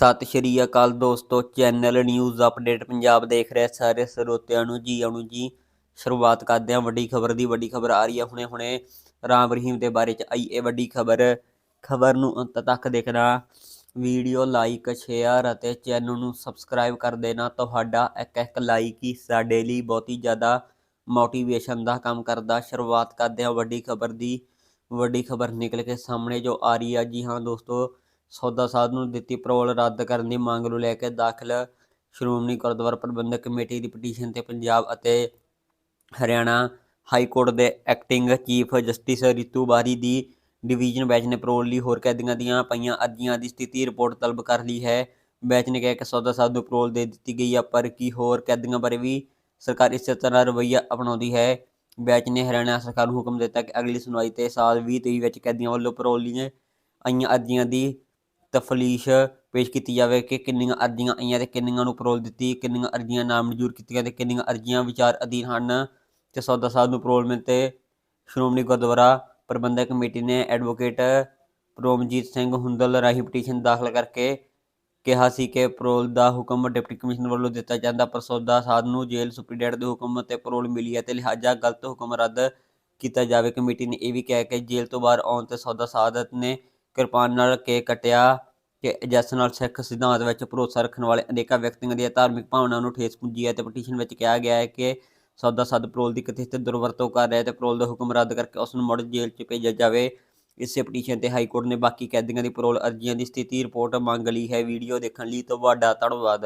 ਸਤਿ ਸ਼੍ਰੀ ਅਕਾਲ ਦੋਸਤੋ channel news update Punjab ਦੇਖ ਰਹੇ ਸਾਰੇ ਸਰੋਤਿਆਂ ਨੂੰ ਜੀ, ਆਉਣ ਜੀ। ਸ਼ੁਰੂਆਤ ਕਰਦੇ ਹਾਂ ਵੱਡੀ ਖਬਰ ਦੀ, ਵੱਡੀ ਖਬਰ ਆ ਰਹੀ ਹੈ ਹੁਣੇ ਹੁਣੇ। ਰਾਮ ਰਹੀਮ ਦੇ ਬਾਰੇ ਚ ਆਈ ਇਹ ਵੱਡੀ ਖਬਰ। ਖਬਰ ਨੂੰ ਅੰਤ ਤੱਕ ਦੇਖਣਾ। ਵੀਡੀਓ ਲਾਈਕ ਸ਼ੇਅਰ ਅਤੇ ਚੈਨਲ ਨੂੰ ਸਬਸਕ੍ਰਾਈਬ ਕਰ ਦੇਣਾ। ਤੁਹਾਡਾ ਇੱਕ ਇੱਕ ਲਾਈਕ ਹੀ ਸਾਡੇ ਲਈ ਬਹੁਤ ਹੀ ਜ਼ਿਆਦਾ ਮੋਟੀਵੇਸ਼ਨ ਦਾ ਕੰਮ ਕਰਦਾ। ਸ਼ੁਰੂਆਤ ਕਰਦੇ ਹਾਂ ਵੱਡੀ ਖਬਰ ਦੀ। ਵੱਡੀ ਖਬਰ ਨਿਕਲ ਕੇ ਸਾਹਮਣੇ ਜੋ ਆ ਰਹੀ ਹੈ। ਜੀ ਹਾਂ ਦੋਸਤੋ ਸੌਦਾ ਸਾਧ ਨੂੰ ਦਿੱਤੀ ਪਰੋਲ ਰੱਦ ਕਰਨ ਦੀ ਮੰਗ ਨੂੰ ਲੈ ਕੇ ਦਾਖਲ ਸ਼੍ਰੋਮਣੀ ਗੁਰਦੁਆਰਾ ਪ੍ਰਬੰਧਕ ਕਮੇਟੀ ਦੀ ਪਟੀਸ਼ਨ ਤੇ ਪੰਜਾਬ ਅਤੇ ਹਰਿਆਣਾ ਹਾਈ ਕੋਰਟ ਦੇ acting chief justice Ritu Bahri ਦੀ ਡਿਵੀਜ਼ਨ ਬੈਂਚ ਨੇ ਪਰੋਲ ਲਈ ਹੋਰ ਕੈਦੀਆਂ ਦੀਆਂ ਪਈਆਂ ਅਰਜ਼ੀਆਂ ਦੀ ਸਥਿਤੀ ਰਿਪੋਰਟ ਤਲਬ ਕਰ ਲਈ ਹੈ। ਬੈਂਚ ਨੇ ਕਿਹਾ ਕਿ ਸੌਦਾ ਸਾਧ ਨੂੰ ਪਰੋਲ ਦੇ ਦਿੱਤੀ ਗਈ ਹੈ ਪਰ ਕੀ ਹੋਰ ਕੈਦੀਆਂ ਬਾਰੇ ਵੀ ਸਰਕਾਰ ਇਸੇ ਤਰ੍ਹਾਂ ਰਵੱਈਆ ਅਪਣਾਉਂਦੀ ਹੈ? ਬੈਂਚ ਨੇ ਹਰਿਆਣਾ ਸਰਕਾਰ ਨੂੰ ਹੁਕਮ ਦਿੱਤਾ ਕਿ ਅਗਲੀ ਸੁਣਵਾਈ ਤੇ ਸਾਲ 2023 ਵਿੱਚ ਕੈਦੀਆਂ ਵੱਲੋਂ ਪਰੋਲ ਲਈ ਆਈਆਂ ਅਰਜ਼ੀਆਂ ਦੀ ਤਫਲੀਸ਼ ਪੇਸ਼ ਕੀਤੀ ਜਾਵੇ ਕਿ ਕਿੰਨੀਆਂ ਅਰਜ਼ੀਆਂ ਆਈਆਂ ਤੇ ਕਿੰਨੀਆਂ ਨੂੰ ਪਰੋਲ ਦਿੱਤੀ, ਕਿੰਨੀਆਂ ਅਰਜ਼ੀਆਂ ਨਾਮਨਜ਼ੂਰ ਕੀਤੀਆਂ ਤੇ ਕਿੰਨੀਆਂ ਅਰਜ਼ੀਆਂ ਵਿਚਾਰ ਅਧੀਨ ਹਨ। ਤੇ ਸੌਦਾ ਸਾਧ ਨੂੰ ਪਰੋਲ ਮਿਲ ਤੇ ਸ਼੍ਰੋਮਣੀ ਗੁਰਦੁਆਰਾ ਪ੍ਰਬੰਧਕ ਕਮੇਟੀ ਨੇ ਐਡਵੋਕੇਟ ਪ੍ਰੋਮਜੀਤ ਸਿੰਘ ਹੁੰਦਲ ਰਾਹੀਂ ਪਟੀਸ਼ਨ ਦਾਖਲ ਕਰਕੇ ਕਿਹਾ ਸੀ ਕਿ ਪਰੋਲ ਦਾ ਹੁਕਮ ਡਿਪਟੀ ਕਮਿਸ਼ਨਰ ਵੱਲੋਂ ਦਿੱਤਾ ਜਾਂਦਾ, ਪਰ ਸੌਦਾ ਸਾਧ ਨੂੰ ਜੇਲ੍ਹ ਸੁਪਰੀਡੈਂਟ ਦੇ ਹੁਕਮ ਅਤੇ ਪਰੋਲ ਮਿਲੀ ਹੈ ਤੇ ਲਿਹਾਜ਼ਾ ਗਲਤ ਹੁਕਮ ਰੱਦ ਕੀਤਾ ਜਾਵੇ। ਕਮੇਟੀ ਨੇ ਇਹ ਵੀ ਕਿਹਾ ਕਿ ਜੇਲ੍ਹ ਤੋਂ ਬਾਹਰ ਆਉਣ ਤੇ ਸੌਦਾ ਸਾਧ ਨੇ ਕਿਰਪਾਨ ਨਾਲ ਕੇ ਕੱਟਿਆ ਕਿ ਜਿਸ ਨਾਲ ਸਿੱਖ ਸਿਧਾਂਤ ਵਿੱਚ ਭਰੋਸਾ ਰੱਖਣ ਵਾਲੇ ਅਨੇਕਾਂ ਵਿਅਕਤੀਆਂ ਦੀਆਂ ਧਾਰਮਿਕ ਭਾਵਨਾ ਨੂੰ ਠੇਸ ਪੁੱਜੀ ਹੈ ਤੇ ਪਟੀਸ਼ਨ ਵਿੱਚ ਕਿਹਾ ਗਿਆ ਹੈ ਕਿ ਸੌਦਾ ਸਾਧ ਪਰੋਲ ਦੀ ਕਥਿਤ ਦੁਰਵਰਤੋਂ ਕਰ ਰਿਹਾ ਹੈ ਤੇ ਪਰੋਲ ਦਾ ਹੁਕਮ ਰੱਦ ਕਰਕੇ ਉਸ ਨੂੰ ਮੁੜ ਜੇਲ੍ਹ 'ਚ ਭੇਜਿਆ ਜਾਵੇ। ਇਸੇ ਪਟੀਸ਼ਨ ਤੇ ਹਾਈ ਕੋਰਟ ਨੇ ਬਾਕੀ ਕੈਦੀਆਂ ਦੀ ਪਰੋਲ ਅਰਜ਼ੀਆਂ ਦੀ ਸਥਿਤੀ ਰਿਪੋਰਟ ਮੰਗ ਲਈ ਹੈ। ਵੀਡੀਓ ਦੇਖਣ ਲਈ ਤੁਹਾਡਾ ਧੰਨਵਾਦ।